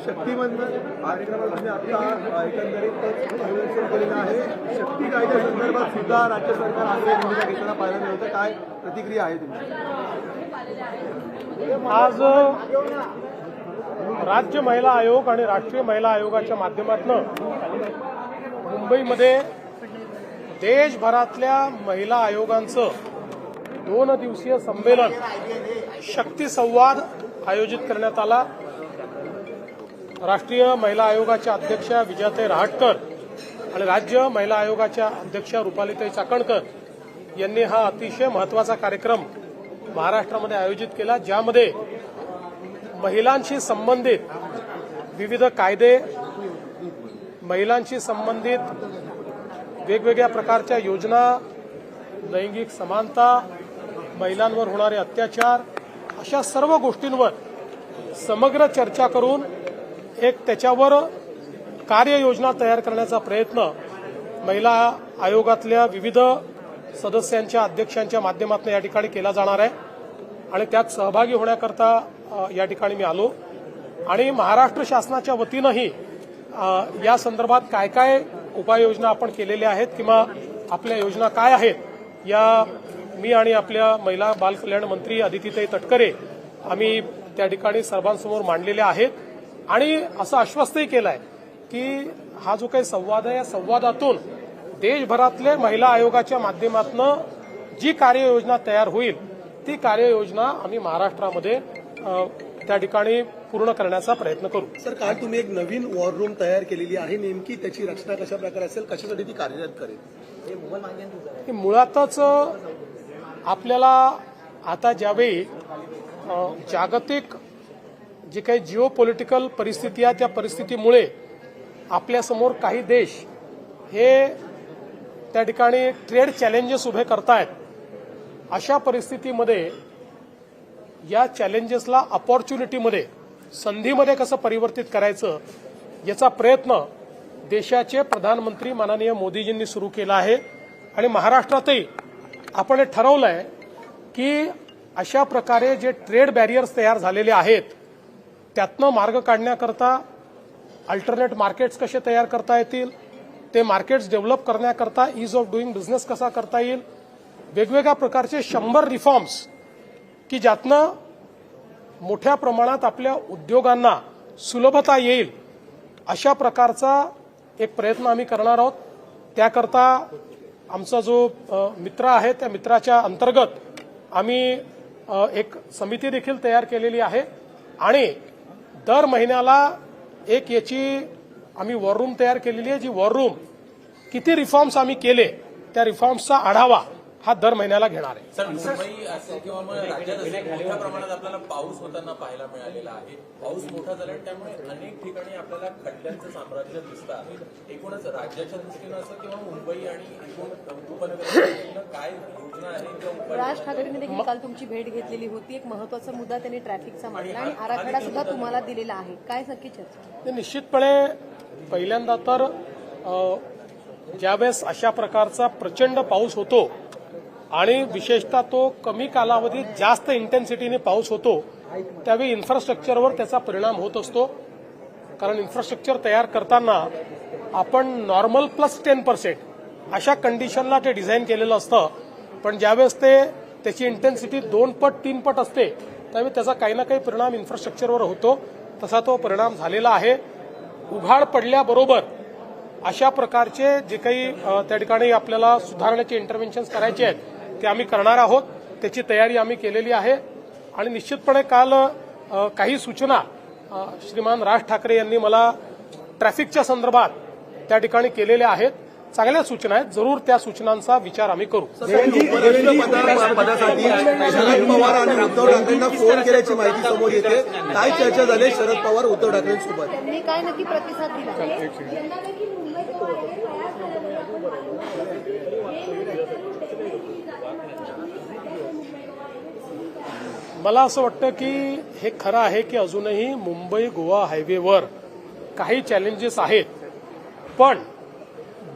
शक्तिमंत कार्यक्रमात तुम्ही आता केलेलं आहे. शक्ती कायद्या संदर्भात सुद्धा राज्य सरकार आग्रह भूमिका घेताना पाहायला मिळतं. काय प्रतिक्रिया आहे तुमची? आज राज्य महिला आयोग आणि राष्ट्रीय महिला आयोगाच्या माध्यमातून मुंबईमध्ये देशभरातल्या महिला आयोगांचं दोन दिवसीय संमेलन शक्ती संवाद आयोजित करण्यात आला. राष्ट्रीय महिला आयोगाच्या अध्यक्षा विजयाताई रहाटकर आणि राज्य महिला आयोगाच्या अध्यक्षा रुपालीताई चाकणकर यांनी हा अतिशय महत्त्वाचा कार्यक्रम महाराष्ट्रामध्ये आयोजित केला ज्यामध्ये महिलांशी संबंधित विविध कायदे महिलांशी संबंधित वेगवेगळ्या प्रकारच्या योजना लैंगिक समानता महिलांवर होणारे अत्याचार अशा सर्व गोष्टींवर समग्र चर्चा करून एक त्याच्यावर कार्ययोजना तयार करण्याचा प्रयत्न महिला आयोगातल्या विविध सदस्यांच्या अध्यक्षांच्या माध्यमातून या ठिकाणी केला जाणार आहे. आणि त्यात सहभागी होण्याकरता या ठिकाणी मी आलो. आणि महाराष्ट्र शासनाच्या वतीनंही या संदर्भात काय काय उपाययोजना आपण केलेल्या आहेत किंवा आपल्या योजना काय आहेत या मी आणि आपल्या महिला बाल कल्याण मंत्री अदितीताई तटकरे आम्ही त्या ठिकाणी सर्वांसमोर मांडलेल्या आहेत. आणि असं आश्वस्तही केलं आहे की हा जो काही संवाद आहे या संवादातून देशभरातल्या महिला आयोगाच्या माध्यमातून जी कार्ययोजना तयार होईल ती कार्ययोजना आम्ही महाराष्ट्रामध्ये त्या ठिकाणी पूर्ण करण्याचा प्रयत्न करू. सर काल तुम्ही एक नवीन वॉर रूम तयार केलेली आहे. नेमकी त्याची रचना कशा प्रकारे असेल? कशासाठी ती कार्यरत करेल? मुळातच आपल्याला आता ज्यावेळी जागतिक जी काही जिओ पॉलिटिकल परिस्थिती आहे त्या परिस्थितीमुळे आपल्यासमोर काही देश हे त्या ठिकाणी ट्रेड चॅलेंजेस उभे करतायत अशा परिस्थितीमध्ये या चॅलेंजेसला अपॉर्च्युनिटीमध्ये संधीमध्ये कसं परिवर्तित करायचं याचा प्रयत्न देशाचे प्रधानमंत्री माननीय मोदीजींनी सुरू केला आहे. आणि महाराष्ट्रातही आपण हे ठरवलं आहे की अशा प्रकारे जे ट्रेड बॅरियर्स तयार झालेले आहेत त्यातनं मार्ग काढण्याकरता अल्टरनेट मार्केट्स कसे तयार करता येतील ते मार्केट्स डेव्हलप करण्याकरता इज ऑफ डुईंग बिझनेस कसा करता येईल वेगवेगळ्या प्रकारचे शंभर रिफॉर्म्स की ज्यातनं मोठ्या प्रमाणात आपल्या उद्योगांना सुलभता येईल अशा प्रकारचा एक प्रयत्न आम्ही करणार आहोत. त्याकरता आमचा जो मित्र आहे त्या मित्राच्या अंतर्गत आम्ही एक समिती देखील तयार केलेली आहे. आणि दर महिन्याला एक याची आम्ही वॉर रूम तयार केलेली आहे जी वॉर रूम किती रिफॉर्म्स आम्ही केले त्या रिफॉर्म्सचा आढावा हा दर महिन्याला घेणार आहे. सर मुंबई असेल किंवा मग राज्यात असेल मोठ्या प्रमाणात आपल्याला पाऊस होताना पाहायला मिळालेला आहे. पाऊस मोठा झाला त्यामुळे अनेक ठिकाणी आपल्याला खड्ड्यांचं साम्राज्य दिसतं आहे. एकूणच राज्याच्या दृष्टीनं असं किंवा मुंबई आणि एकूण उपनगराच्या काय योजना आहे किंवा उपाय राज ठाकरेंनी देखील काल तुमची भेट घेतलेली होती. एक महत्त्वाचा मुद्दा त्यांनी ट्रॅफिकचा मांडला आणि आराखडा सुद्धा तुम्हाला दिलेला आहे. काय नक्की चर्चा ते निश्चितपणे पहिल्यांदा तर अ, ज्यावेळेस अशा प्रकारचा प्रचंड पाऊस होतो आणि विशेषतः तो कमी कालावधीत जास्त इंटेन्सिटीने पाऊस होतो त्यावेळी इन्फ्रास्ट्रक्चरवर त्याचा परिणाम होत असतो. कारण इन्फ्रास्ट्रक्चर तयार करताना आपण नॉर्मल प्लस टेन पर्सेंट अशा कंडिशनला ते डिझाईन केलेलं असतं. पण ज्यावेळेस ते त्याची इंटेन्सिटी दोन पट तीन पट असते त्यावेळी त्याचा काही ना काही परिणाम इन्फ्रास्ट्रक्चरवर होतो. तसा तो परिणाम झालेला आहे. उघाड पडल्याबरोबर अशा प्रकारचे जे काही त्या ठिकाणी आपल्याला सुधारण्याचे इंटरव्हेन्शन करायचे आहेत ते आम्ही करणार आहोत त्याची तयारी आम्ही केलेली आहे. आणि निश्चितपणे काल काही सूचना श्रीमान राज ठाकरे यांनी मला ट्रॅफिकच्या संदर्भात त्या ठिकाणी केलेल्या आहेत. चांगल्या सूचना आहेत. जरूर त्या सूचनांचा विचार आम्ही करू. शरद पवार आणि उद्धव ठाकरेंना फोन केल्याची माहिती समोर येते. काय चर्चा झाली? शरद पवार उद्धव ठाकरेंसोबत. त्यांनी काय नक्की प्रतिसाद दिला? मला असं वाटतं की हे खरं आहे की अजूनही मुंबई गोवा हायवेवर काही चॅलेंजेस आहेत. पण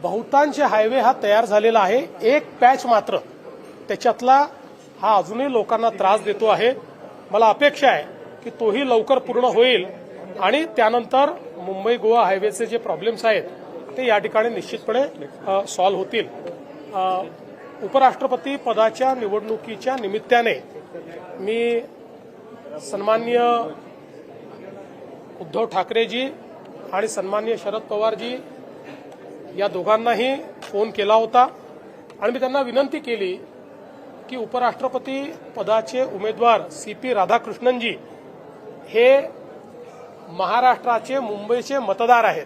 बहुतांश हायवे हा तयार झालेला आहे. एक पॅच मात्र त्याच्यातला हा अजूनही लोकांना त्रास देतो आहे. मला अपेक्षा आहे की तोही लवकर पूर्ण होईल आणि त्यानंतर मुंबई गोवा हायवेचे जे प्रॉब्लेम्स आहेत ते या ठिकाणी निश्चितपणे सॉल्व्ह होतील. उपराष्ट्रपती पदाच्या निवडणुकीच्या निमित्ताने मी सन्मान्य उद्धव ठाकरेजी आणि सन्मान्य शरद पवारजी या दोघांनाही फोन केला होता. आणि मी त्यांना विनंती केली की उपराष्ट्रपती पदाचे उमेदवार सी पी राधाकृष्णनजी हे महाराष्ट्राचे मुंबईचे मतदार आहेत.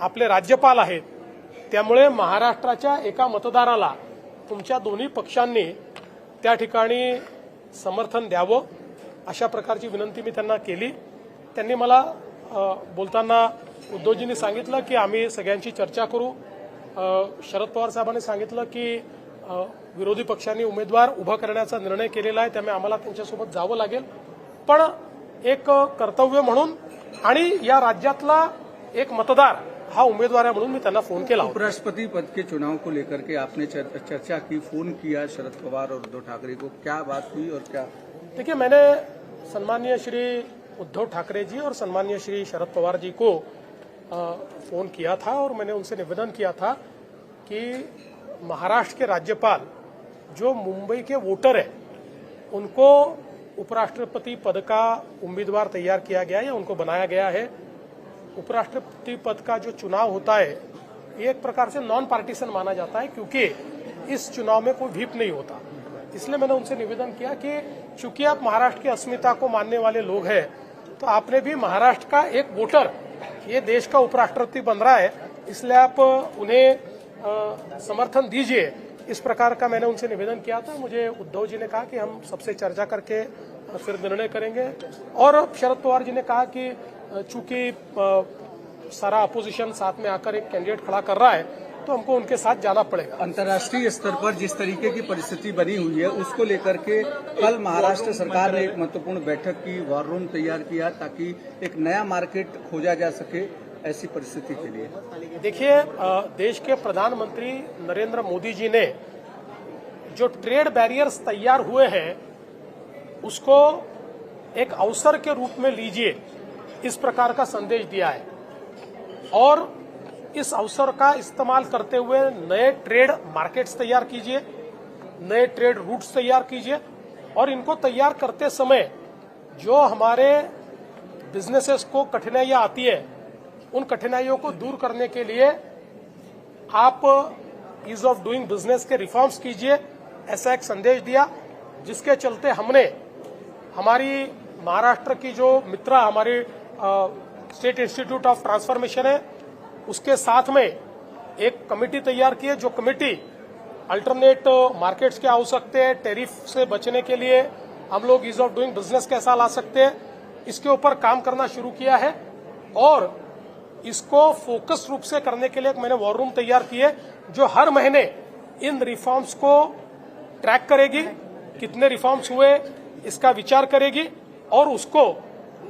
आपले राज्यपाल आहेत. त्यामुळे महाराष्ट्राच्या एका मतदाराला तुमच्या दोन्ही पक्षांनी त्या ठिकाणी समर्थन द्यावं अशा प्रकारची विनंती मी त्यांना केली. त्यांनी मला बोलताना उद्धवजींनी सांगितलं की आम्ही सगळ्यांची चर्चा करू. शरद पवार साहेबांनी सांगितलं की विरोधी पक्षांनी उमेदवार उभा करण्याचा निर्णय केलेला आहे त्यामुळे आम्हाला त्यांच्यासोबत जावं लागेल. पण एक कर्तव्य म्हणून आणि या राज्यातला एक मतदार हा उमेदवार आहे म्हणून मी त्यांना फ़ोन केला उपराष्ट्रपति पद के चुनाव को लेकर के आपने चर्चा की फ़ोन किया शरद पवार और उद्धव ठाकरे को। क्या बात हुई और क्या? देखिए मैंने सम्मान्य श्री उद्धव ठाकरे जी और सम्मान्य श्री शरद पवार जी को अ, फ़ोन किया था और मैंने उनसे निवेदन किया था कि महाराष्ट्र के राज्यपाल जो मुंबई के वोटर हैं उनको उपराष्ट्रपति पद का उम्मीदवार तैयार किया गया है या उनको बनाया गया है। उपराष्ट्रपति पद का जो चुनाव होता है, एक प्रकार से नॉन पार्टीशन माना जाता है, क्योंकि इस चुनाव में कोई भीप नहीं होता। इसलिए मैंने उनसे निवेदन किया कि चूँकि आप महाराष्ट्र की अस्मिता को मानने वाले लोग हैं तो आपने भी महाराष्ट्र का एक वोटर, ये देश का उपराष्ट्रपति बन रहा है, इसलिए आप उन्हें समर्थन दीजिए। इस प्रकार का मैंने उनसे निवेदन किया था। मुझे उद्धव जी ने कहा कि हम सबसे चर्चा करके फिर निर्णय करेंगे। और शरद पवार जी ने कहा कि चूँकि सारा अपोजिशन साथ में आकर एक कैंडिडेट खड़ा कर रहा है तो हमको उनके साथ जाना पड़ेगा। अंतर्राष्ट्रीय स्तर पर जिस तरीके की परिस्थिति बनी हुई है उसको लेकर के कल महाराष्ट्र सरकार ने एक महत्वपूर्ण बैठक की वॉर रूम तैयार किया ताकि एक नया मार्केट खोजा जा सके ऐसी परिस्थिति के लिए। देखिए देश के प्रधानमंत्री नरेंद्र मोदी जी ने जो ट्रेड बैरियर्स तैयार हुए हैं उसको एक अवसर के रूप में लीजिए। इस प्रकार का संदेश दिया है। और इस अवसर का इस्तेमाल करते हुए नए ट्रेड मार्केट्स तैयार कीजिए, नए ट्रेड रूट्स तैयार कीजिए और इनको तैयार करते समय जो हमारे बिजनेसेस को कठिनाइयाँ आती है, उन कठिनाइयों को दूर करने के लिए आप ईज ऑफ़ डूइंग बिज़नेस के रिफॉर्म्स कीजिए। ऐसा एक संदेश दिया, जिसके चलते हमने, हमारी महाराष्ट्र की जो मित्रा, हमारी स्टेट इंस्टीट्यूट ऑफ़ ट्रांसफॉर्मेशन है। उसके साथ में एक कमेटी तैयार की है, जो कमेटी अल्टरनेट मार्केट्स क्या हो सकते हैं टेरिफ से बचने के लिए। हम लोग ईज ऑफ़ डूइंग बिज़नेस कैसा ला सकते हैं, इसके ऊपर काम करना शुरू किया है। और इसको फोकस रूप से करने के लिए मैंने वॉर रूम तैयार किए जो हर महीने इन रिफॉर्म्स को ट्रैक करेगी, कितने रिफॉर्म्स हुए, इसका विचार करेगी, और उसको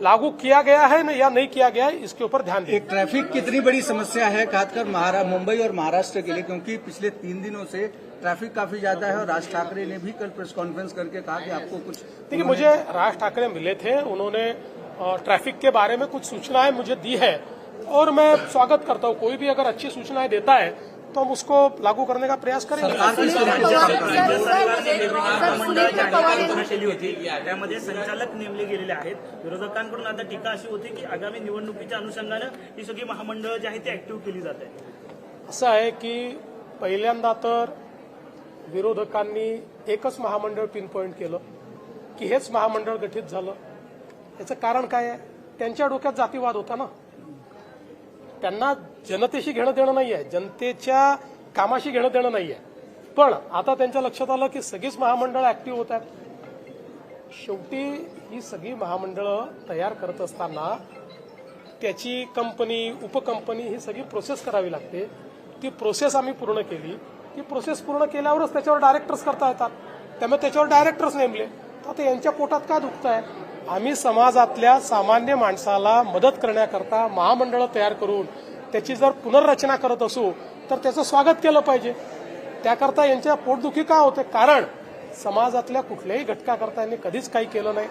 लागू किया गया है न या नहीं किया गया है इसके ऊपर ध्यान एक ट्रैफ़िक कितनी बड़ी समस्या है खासकर मुंबई और महाराष्ट्र के लिए क्योंकि पिछले तीन दिनों से ट्रैफ़िक काफ़ी ज़्यादा है और राज ठाकरे ने भी कल प्रेस कॉन्फ्रेंस करके कहा कि आपको कुछ देखिए मुझे राज ठाकरे मिले थे उन्होंने ट्रैफ़िक के बारे में कुछ सूचनाएँ मुझे दी है। और मैं स्वागत करता हूँ कोई भी अगर अच्छी सूचनाएँ देता है तो हम उसको लागू करने का प्रयास करेंगे। त्यामध्ये संचालक नेमले गेलेले आहेत. विरोधकांकडून आता टीका अशी होती की आगामी निवडणुकीच्या अनुषंगानं ही सगळी महामंडळं जी आहेत ती ऍक्टिव्ह केली जात आहेत. असं आहे की पहिल्यांदा तर विरोधकांनी एकच महामंडळ पिन पॉईंट केलं की हेच महामंडळ गठीत झालं. याचं कारण काय आहे? त्यांच्या डोक्यात जातीवाद होता ना. त्यांना जनतेशी घेणं देणं नाहीये. जनतेच्या कामाशी घेणं देणं नाहीये. पण आता त्यांच्या लक्षात आलं की सगळीच महामंडळ ऍक्टिव्ह होत आहेत. शेवटी ही सगळी महामंडळं तयार करत असताना त्याची कंपनी उपकंपनी ही सगळी प्रोसेस करावी लागते. ती प्रोसेस आम्ही पूर्ण केली. ती प्रोसेस पूर्ण केल्यावरच त्याच्यावर डायरेक्टर्स करता येतात. त्यामुळे त्याच्यावर डायरेक्टर्स नेमले. तर आता यांच्या पोटात काय दुखत आहे आम्ही समाजातल्या सामान्य माणसाला मदत करण्याकरता महामंडळं तयार करून त्याची जर पुनर्रचना करत असू तर त्याचं स्वागत केलं पाहिजे. त्याकरता यांच्या पोटदुखी का होते? कारण समाजातल्या कुठल्याही घटकाकरता यांनी कधीच काही केलं नाही.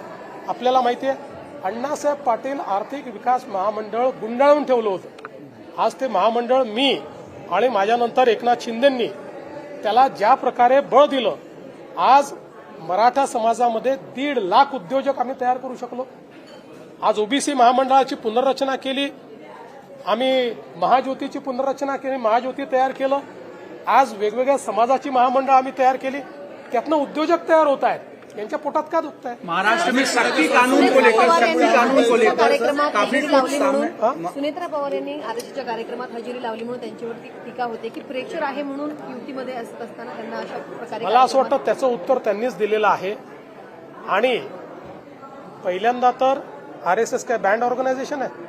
आपल्याला माहिती आहे अण्णासाहेब पाटील आर्थिक विकास महामंडळ गुंडाळून ठेवलं होतं. आज ते महामंडळ मी आणि माझ्यानंतर एकनाथ शिंदेंनी त्याला ज्या प्रकारे बळ दिलं आज मराठा समाजामध्ये दीड लाख उद्योजक आम्ही तयार करू शकलो. आज ओबीसी महामंडळाची पुनर्रचना केली. आम्ही महाज्योतीची पुनर्रचना केली महाज्योती तयार केलं. आज वेगवेगळ्या समाजाची महामंडळ आम्ही तयार केली. त्यातनं उद्योजक तयार होत आहेत. यांच्या पोटात का दुखत आहे महाराष्ट्र में शक्ति कानून को लेकर शक्ति कानून को लेकर कार्यक्रमात काफी लावली म्हणून सुनेत्रा पवार यांनी आरक्षच्या कार्यक्रमात हजेरी लावली म्हणून त्यांच्यावरती टीका होते की प्रेक्षर आहे म्हणून युतीमध्ये असत असताना त्यांना अशा प्रकारे मला असं वाटतं त्याचं उत्तर त्यांनीच दिलेलं आहे. आणि पहिल्यांदा तर आर एस एस काय बँड ऑर्गनायझेशन आहे?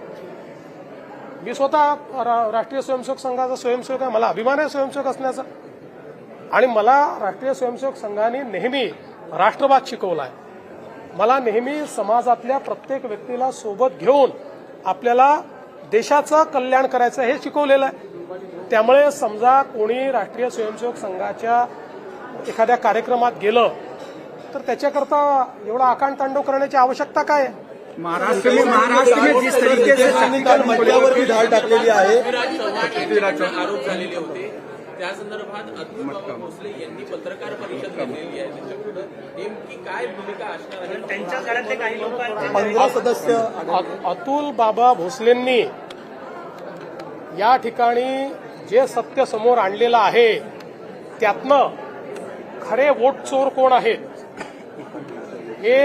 मी स्वतः रा- राष्ट्रीय स्वयंसेवक संघाचा स्वयंसेवक आहे. मला अभिमान आहे स्वयंसेवक असण्याचा. आणि मला राष्ट्रीय स्वयंसेवक संघाने नेहमी राष्ट्रवाद शिकवला आहे मला नेहमी समाजातल्या प्रत्येक व्यक्तीला सोबत घेऊन आपल्याला देशाचं कल्याण करायचं हे शिकवलेलं आहे. त्यामुळे समजा कोणी राष्ट्रीय स्वयंसेवक संघाच्या एखाद्या कार्यक्रमात गेलं तर त्याच्याकरता एवढा आकांड तांडव करण्याची आवश्यकता काय महाराष्ट्र महाराष्ट्र धाड टाकलेली आहे. आरोप झालेले होते. त्या संदर्भात अतुल बाबा भोसले यांनी पत्रकार परिषद घेतलेली आहे. त्याच्याकडं नेमकी काय भूमिका असणार आहे? त्यांच्या घरातले काही लोकांचे पंधरा सदस्य अतुल बाबा भोसलेंनी या ठिकाणी जे सत्य समोर आणलेलं आहे त्यातनं खरे वोट चोर कोण आहेत हे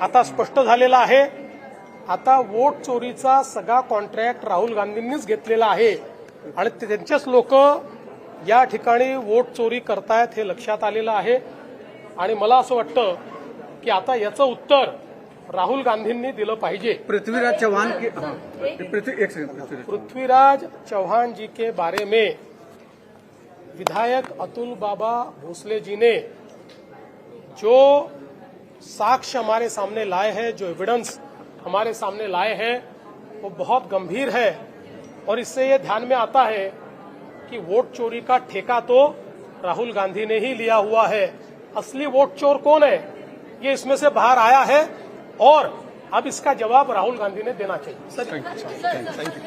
आता स्पष्ट झालेलं आहे. आता वोट चोरीचा सगळा कॉन्ट्रॅक्ट राहुल गांधींनीच घेतलेला आहे. आणि ते- त्यांचेच लोक या ठिकाणी वोट चोरी करतायत हे लक्षात आलेलं आहे. आणि मला असं वाटतं की आता याचं उत्तर राहुल गांधींनी दिलं पाहिजे. पृथ्वीराज चौहान के पृथ्वीराज चौहान जी के बारे में विधायक अतुल बाबा भोसले जी ने जो साक्ष्य हमारे सामने लाए हैं जो एविडेंस हमारे सामने लाए हैं वो बहुत गंभीर है और इससे ये ध्यान में आता है कि वोट चोरी का ठेका तो राहुल गांधी ने ही लिया हुआ है। असली वोट चोर कौन है? ये इसमें से बाहर आया है और अब इसका जवाब राहुल गांधी ने देना चाहिए।